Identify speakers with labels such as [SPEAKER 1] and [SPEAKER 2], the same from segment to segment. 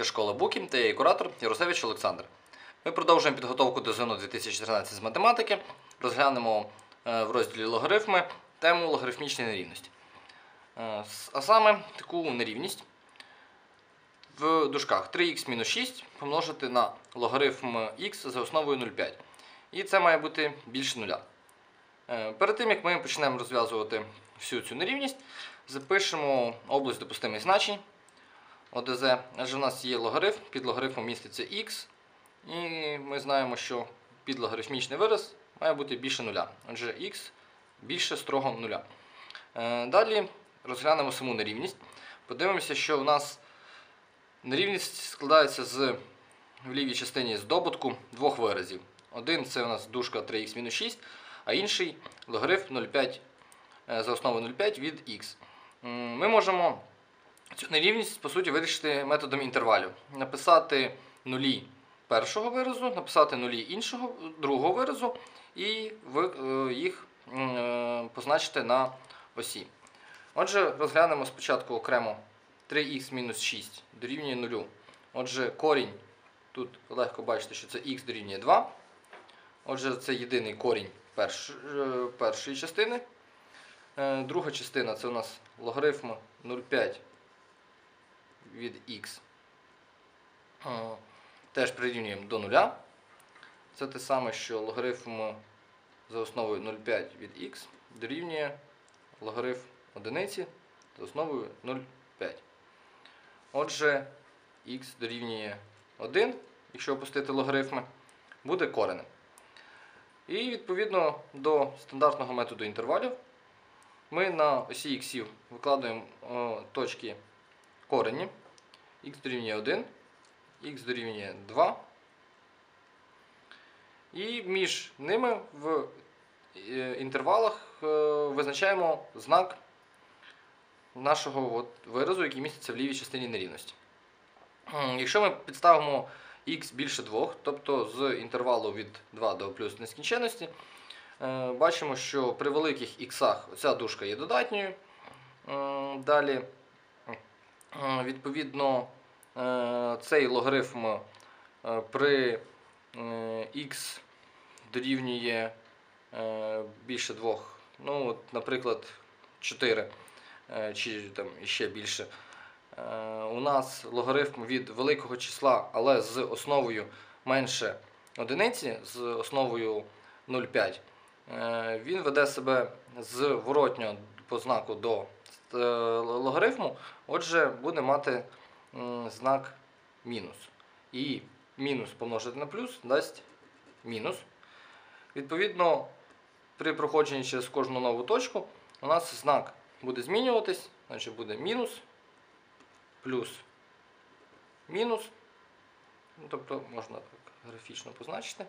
[SPEAKER 1] репетиторська школа Букі та її куратор Яросевич Олександр. Ми продовжуємо підготовку до ЗНО 2013 з математики. Розглянемо е, в розділі логарифми тему логарифмічної нерівності. Е, А саме таку нерівність в дужках 3х-6 помножити на логарифм х за основою 0,5. І це має бути більше нуля. Е, Перед тим як ми почнемо розв'язувати всю цю нерівність, запишемо область допустимих значень ОДЗ, адже в нас є логарифм, під логарифмом міститься х, і ми знаємо, що підлогарифмічний вираз має бути більше нуля. Отже, х більше строго нуля. Е, Далі розглянемо саму нерівність. Подивимося, що у нас нерівність складається з в лівій частині з добутку двох виразів. Один це у нас дужка 3х-6, а інший логарифм 0,5 е, за основу 0,5 від х. Ми можемо цю нерівність по суті вирішити методом інтервалів. Написати нулі першого виразу, написати нулі іншого другого виразу і е, їх е, позначити на осі. Отже, розглянемо спочатку окремо 3х-6 дорівнює 0. Отже, корінь, тут легко бачите, що це х дорівнює 2. Отже, це єдиний корінь перш, е, першої частини. Друга частина це у нас логарифм 0,5 від х. Е, Теж прирівнюємо до нуля. Це те саме, що логарифм за основою 0,5 від х дорівнює логарифм одиниці за основою 0,5. Отже, х дорівнює 1, якщо опустити логарифми, буде коренем. І відповідно до стандартного методу інтервалів ми на осі х викладаємо о, точки корені. х дорівнює 1, х дорівнює 2. І між ними в е, інтервалах е, визначаємо знак нашого виразу, який міститься в лівій частині нерівності. Якщо ми підставимо х більше 2, тобто з інтервалу від 2 до плюс нескінченності, е, бачимо, що при великих х ця дужка є додатньою. Далі, відповідно, е, цей логарифм е, при х дорівнює е, більше 2, ну, от, наприклад, 4 е, чи там ще більше. Е, У нас логарифм від великого числа, але з основою менше одиниці, з основою 0,5. Е, Він веде себе зворотньо по знаку до е, логарифму, отже, буде мати знак мінус. І мінус помножити на плюс дасть мінус. Відповідно, при проходженні через кожну нову точку у нас знак буде змінюватись, значить буде мінус, плюс, мінус. Ну, Тобто можна так графічно позначити.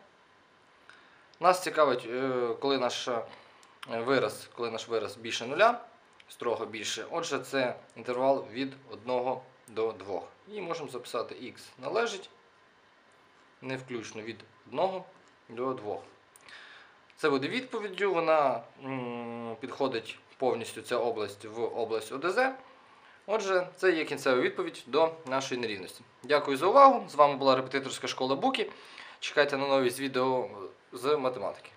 [SPEAKER 1] Нас цікавить, е, коли наш е, вираз, коли наш вираз більше нуля, строго більше. Отже, це інтервал від 1 до 2. І можемо записати х належить не включно від 1 до 2. Це буде відповіддю, вона підходить повністю ця область в область ОДЗ. Отже, це є кінцева відповідь до нашої нерівності. Дякую за увагу. З вами була репетиторська школа Буки. Чекайте на нові відео з математики.